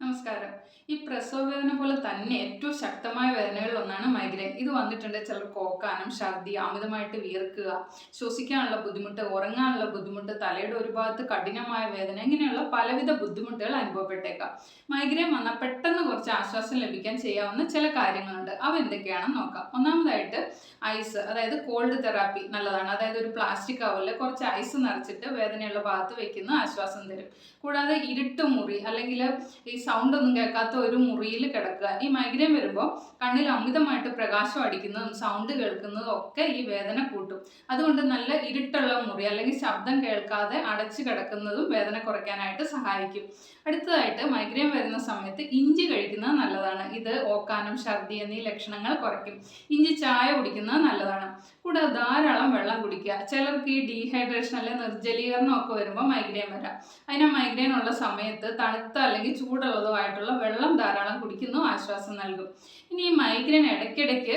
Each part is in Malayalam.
നമസ്കാരം. ഈ പ്രസവ വേദന പോലെ തന്നെ ഏറ്റവും ശക്തമായ വേദനകളിൽ ഒന്നാണ് മൈഗ്രെയിൻ. ഇത് വന്നിട്ടുണ്ട് ചിലർ കോക്കാനും ഛർദി അമിതമായിട്ട് വിയർക്കുക ശ്വസിക്കാനുള്ള ബുദ്ധിമുട്ട് ഉറങ്ങാനുള്ള ബുദ്ധിമുട്ട് തലയുടെ ഒരു ഭാഗത്ത് കഠിനമായ വേദന ഇങ്ങനെയുള്ള പലവിധ ബുദ്ധിമുട്ടുകൾ അനുഭവപ്പെട്ടേക്കാം. മൈഗ്രെയിൻ വന്നാൽ പെട്ടെന്ന് കുറച്ച് ആശ്വാസം ലഭിക്കാൻ ചെയ്യാവുന്ന ചില കാര്യങ്ങളുണ്ട്. അവ എന്തൊക്കെയാണെന്ന് നോക്കാം. ഒന്നാമതായിട്ട് ഐസ് അതായത് കോൾഡ് തെറാപ്പി നല്ലതാണ്. അതായത് ഒരു പ്ലാസ്റ്റിക് കവറിൽ കുറച്ച് ഐസ് നിറച്ചിട്ട് വേദനയുള്ള ഭാഗത്ത് വെക്കുന്ന ആശ്വാസം തരും. കൂടാതെ ഇരുട്ട് മുറി അല്ലെങ്കിൽ ഈ സൗണ്ട് ഒന്നും കേൾക്കാത്ത ഒരു മുറിയിൽ കിടക്കുക. ഈ മൈഗ്രെയിൻ വരുമ്പോൾ കണ്ണിൽ അമിതമായിട്ട് പ്രകാശം അടിക്കുന്നതും സൗണ്ട് കേൾക്കുന്നതും ഒക്കെ ഈ വേദന കൂട്ടും. അതുകൊണ്ട് നല്ല ഇരുട്ടുള്ള മുറി അല്ലെങ്കിൽ ശബ്ദം കേൾക്കാതെ അടച്ചു കിടക്കുന്നതും വേദന കുറയ്ക്കാനായിട്ട് സഹായിക്കും. അടുത്തതായിട്ട് മൈഗ്രെയിൻ വരുന്ന സമയത്ത് ഇഞ്ചി കഴിക്കുന്നത് നല്ലതാണ്. ഇത് ഓക്കാനം ഛർദി എന്നീ ലക്ഷണങ്ങൾ കുറയ്ക്കും. ഇഞ്ചി ചായ കുടിക്കുന്നത് നല്ലതാണ്. കൂടാതെ ധാരാളം വെള്ളം കുടിക്കുക. ചിലർക്ക് ഈ ഡീഹൈഡ്രേഷൻ അല്ലെങ്കിൽ നിർജലീകരണം ഒക്കെ വരുമ്പോൾ മൈഗ്രെയിൻ വരാം. അതിന് മൈഗ്രെയിൻ ഉള്ള സമയത്ത് തണുത്ത അല്ലെങ്കിൽ ചൂടുള്ളതോ ആയിട്ടുള്ള വെള്ളം ധാരാളം കുടിക്കുന്നു ആശ്വാസം നൽകും. ഇനി ഈ മൈഗ്രെയിൻ ഇടയ്ക്കിടയ്ക്ക്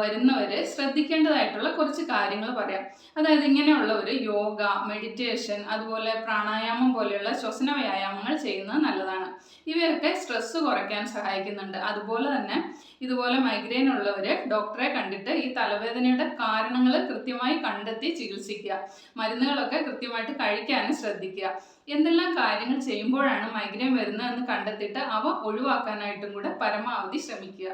വരുന്നവർ ശ്രദ്ധിക്കേണ്ടതായിട്ടുള്ള കുറച്ച് കാര്യങ്ങൾ പറയാം. അതായത് ഇങ്ങനെയുള്ളവർ യോഗ മെഡിറ്റേഷൻ അതുപോലെ പ്രാണായാമം പോലെയുള്ള ശ്വസന വ്യായാമങ്ങൾ ചെയ്യുന്നത് നല്ലതാണ്. ഇവയൊക്കെ സ്ട്രെസ്സ് കുറയ്ക്കാൻ സഹായിക്കുന്നുണ്ട്. അതുപോലെ തന്നെ ഇതുപോലെ മൈഗ്രെയിൻ ഉള്ളവർ ഡോക്ടറെ കണ്ടിട്ട് ഈ തലവേദനയുടെ കാരണങ്ങൾ കൃത്യമായി കണ്ടെത്തി ചികിത്സിക്കുക. മരുന്നുകളൊക്കെ കൃത്യമായിട്ട് കഴിക്കാനും ശ്രദ്ധിക്കുക. എന്തെല്ലാം കാര്യങ്ങൾ ചെയ്യുമ്പോഴാണ് മൈഗ്രെയിൻ വരുന്നതെന്ന് കണ്ടെത്തിയിട്ട് അവ ഒഴിവാക്കാനായിട്ടും കൂടെ പരമാവധി ശ്രമിക്കുക.